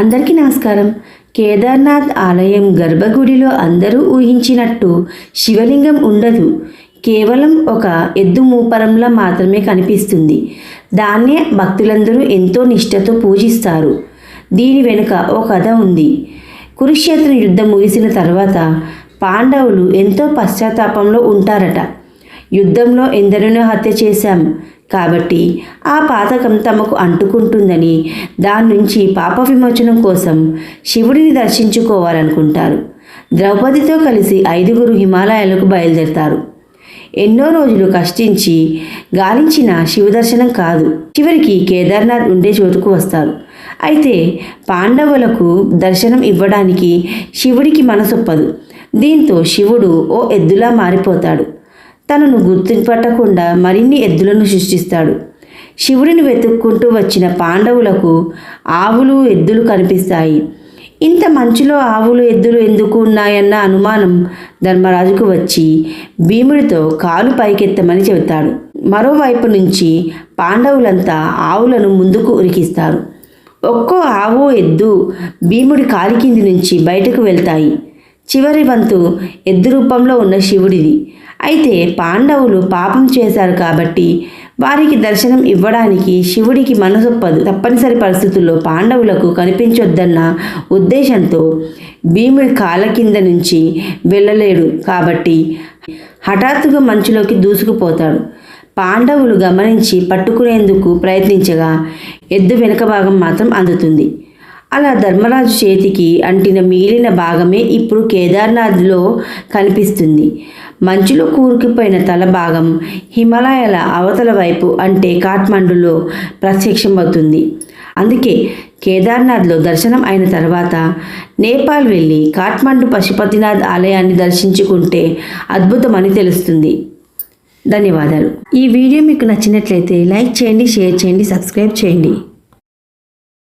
అందరికీ నమస్కారం. కేదార్నాథ్ ఆలయం గర్భగుడిలో అందరూ ఊహించినట్టు శివలింగం ఉండదు. కేవలం ఒక ఎద్దు మూపరంలా మాత్రమే కనిపిస్తుంది. దాన్నే భక్తులందరూ ఎంతో నిష్ఠతో పూజిస్తారు. దీని వెనుక ఓ కథ ఉంది. కురుక్షేత్ర యుద్ధం ముగిసిన తర్వాత పాండవులు ఎంతో పశ్చాత్తాపంలో ఉంటారట. యుద్ధంలో ఎందరినో హత్య చేశాం. కాబట్టి ఆ పాతకం తమకు అంటుకుంటుందని దాని నుంచి పాప విమోచనం కోసం శివుడిని దర్శించుకోవాలనుకుంటారు. ద్రౌపదితో కలిసి ఐదుగురు హిమాలయాలకు బయలుదేరతారు. ఎన్నో రోజులు కష్టించి గాలించిన శివదర్శనం కాదు. చివరికి కేదార్నాథ్ ఉండే చోటుకు వస్తారు. అయితే పాండవులకు దర్శనం ఇవ్వడానికి శివుడికి మనసొప్పదు. దీంతో శివుడు ఓ ఎద్దులా మారిపోతాడు. తనను గుర్తుపట్టకుండా మరిన్ని ఎద్దులను సృష్టిస్తాడు. శివుడిని వెతుక్కుంటూ వచ్చిన పాండవులకు ఆవులు ఎద్దులు కనిపిస్తాయి. ఇంత మంచులో ఆవులు ఎద్దులు ఎందుకు ఉన్నాయన్న అనుమానం ధర్మరాజుకు వచ్చి భీముడితో కాలు పైకెత్తమని చెబుతాడు. మరోవైపు నుంచి పాండవులంతా ఆవులను ముందుకు ఉరికిస్తారు. ఒక్కో ఆవు ఎద్దు భీముడి కాలి కింది నుంచి బయటకు వెళ్తాయి. చివరి వంతు ఎద్దు రూపంలో ఉన్న శివుడిది. అయితే పాండవులు పాపం చేశారు కాబట్టి వారికి దర్శనం ఇవ్వడానికి శివుడికి మనసొప్పదు తప్పనిసరి పరిస్థితుల్లో పాండవులకు కనిపించొద్దన్న ఉద్దేశంతో భీముడి కాళ్ళ కింద నుంచి వెళ్ళలేడు కాబట్టి హఠాత్తుగా మంచులోకి దూసుకుపోతాడు. పాండవులు గమనించి పట్టుకునేందుకు ప్రయత్నించగా ఎద్దు వెనుక భాగం మాత్రం అందుతుంది. అలా ధర్మరాజు చేతికి అంటిన మిగిలిన భాగమే ఇప్పుడు కేదార్నాథ్లో కనిపిస్తుంది. మంచులో కూరుకుపోయిన తల భాగం హిమాలయాల అవతల వైపు అంటే కాఠ్మండులో ప్రత్యక్షమవుతుంది. అందుకే కేదార్నాథ్లో దర్శనం అయిన తర్వాత నేపాల్ వెళ్ళి కాఠ్మండు పశుపతినాథ్ ఆలయాన్ని దర్శించుకుంటే అద్భుతమని తెలుస్తుంది. ధన్యవాదాలు. ఈ వీడియో మీకు నచ్చినట్లయితే లైక్ చేయండి షేర్ చేయండి సబ్స్క్రైబ్ చేయండి.